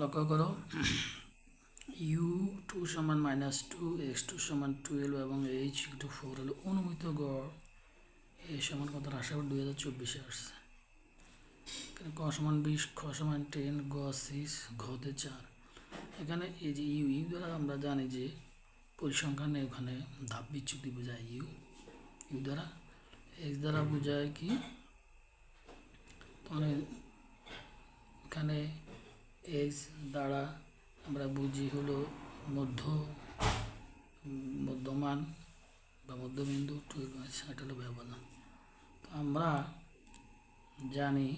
লক্ষ্য করো। U two সমান মাইনাস টু এক্স টু সমান টুয়েলভ এবং এইচ টু ফোর হলো অনুমিত গড়। এ সমান কত? আশা করি দুই হাজার চব্বিশে আসছে। এখানে ক সমান বিশ, খ সমান টেন গ সিক্স ঘতে চার। এখানে এই যে ইউ ইউ দ্বারা আমরা জানি যে পরিসংখ্যানে ওখানে ধাপ বিচ্যুতি বোঝায় ইউ ইউ দ্বারা। এক্স দ্বারা বোঝায় কি? তাহলে এখানে এক্স দ্বারা আমরা বুঝি হলো মধ্য, মধ্যমান বা মধ্যবিন্দু টু এটা হলো ব্যবধান। তো আমরা জানি,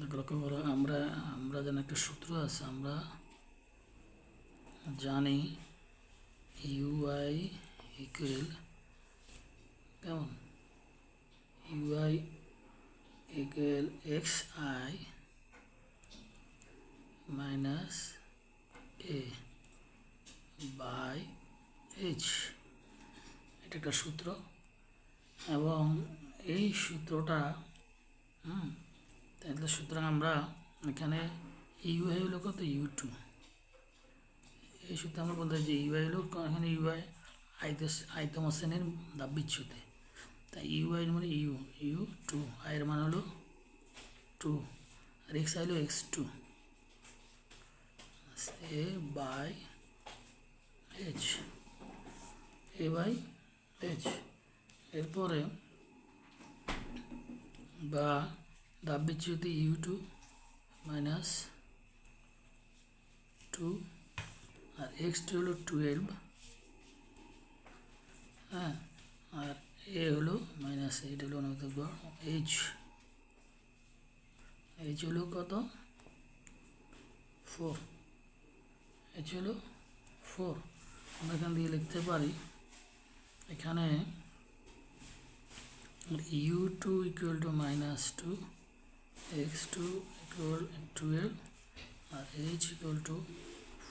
লক্ষ্য করো, আমরা আমরা যেন একটা সূত্র আছে, আমরা জানি ইউআই ইকুয়াল কেমন? UI equal X I minus A by H এটা একটা সূত্র। এবং এই সূত্রটা, হুম, তাহলে সুতরাং আমরা এখানে ইউআই হলো কত? ইউ টু এই সূত্রে আমরা বলতে যে ইউআই হলো এখানে ইউআই আইত আইতম শ্রেণির দাব বিচ্ছুতে তাই ইউআই মানে ইউ ইউ টু আয়ের মান হলো টু আর এক্স আইলো X two A by H A by H এরপরে বা দাব বিচ্যুতি ইউ টু মাইনাস টু আর এক্স টু হলো টুয়েলভ হ্যাঁ? আর এ হলো মাইনাস এইট হলো গড় এইচ এইচ হলো কত? ফোর হলো ফোর আমরা এখান দিয়ে লিখতে পারি, এখানে U two equal to minus two X two equal twelve R H equal two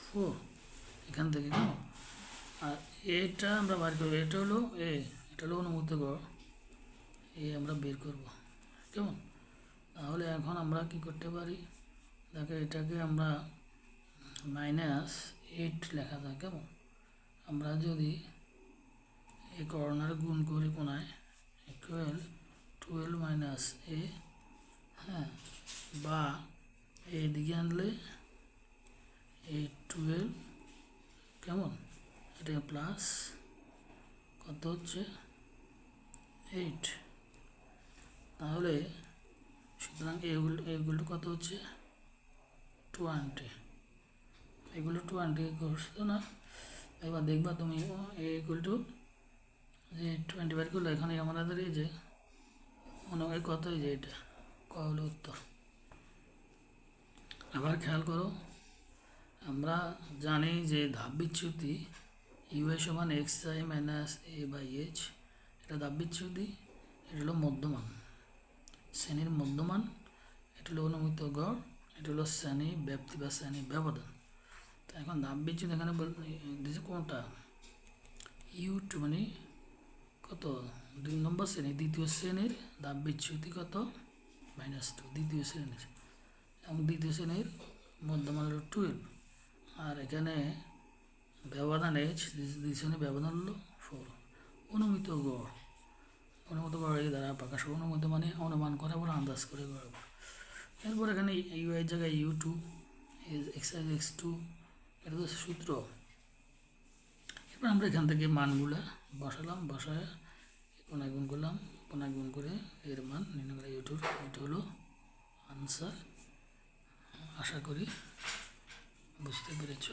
four এখান থেকে কেন? আর এটা আমরা বার করব, এটা হলো এ এটা হলো অনুমতি গড় এ আমরা বের করব, কেমন? তাহলে এখন আমরা কি করতে পারি? দেখো এটাকে আমরা মাইনাস এইট লেখা যায় কেমন আমরা যদি এই করোনার গুণ করি কোনায় ইকুয়াল টুয়েলভ মাইনাস এ হ্যাঁ বা এইদিকে আনলে এই টুয়েলভ কেমন? এটা প্লাস কত হচ্ছে? এইট তাহলে সুতরাং এগুলো এগুলো কত হচ্ছে? টোয়েন্টি এগুলো টোয়েন্টি করছ না এবার দেখবা তুমি এগুলো টু যে টোয়েন্টি বার এখানে আমাদের এই যে, মনে হয় কত যে এটা? ক হলো উত্তর। আবার খেয়াল করো, আমরা জানি যে ধাপ বিচ্যুতি ইউএ সমান X I minus A by H এটা ধাপ বিচ্যুতি, এটা হলো মধ্যমান। শ্রেণির মধ্যমান, এটা হলো অনুমিত গড়, এটা হলো শ্রেণি ব্যাপ্তি বা শ্রেণি ব্যবধান। এখন ধাপ বিচ্যুতি এখানে দিয়েছে কোনটা? ইউ টু মানে কত? দুই নম্বর শ্রেণি, দ্বিতীয় শ্রেণির ধাপ বিচ্যুতি কত? মাইনাস টু দ্বিতীয় শ্রেণির। এবং দ্বিতীয় শ্রেণির মধ্যমান হলো টুয়েলভ আর এখানে ব্যবধান এইচ দ্বিতীয় শ্রেণির ব্যবধান হলো ফোর অনুমিত গড়। অনুমিত গড় এই দ্বারা প্রকাশ অনুমিত মানে অনুমান করে বলে আন্দাজ করে গড় এরপর এখানে ইউ এর জায়গায় U two X X two এটা তো সূত্র। এরপর আমরা এখান থেকে মানগুলো বসালাম, বসায় কোনায় গুণ করলাম কোনায় গুণ করে এর মান নির্ণয় ইউটিউব এটা হলো আনসার আশা করি বুঝতে পেরেছ।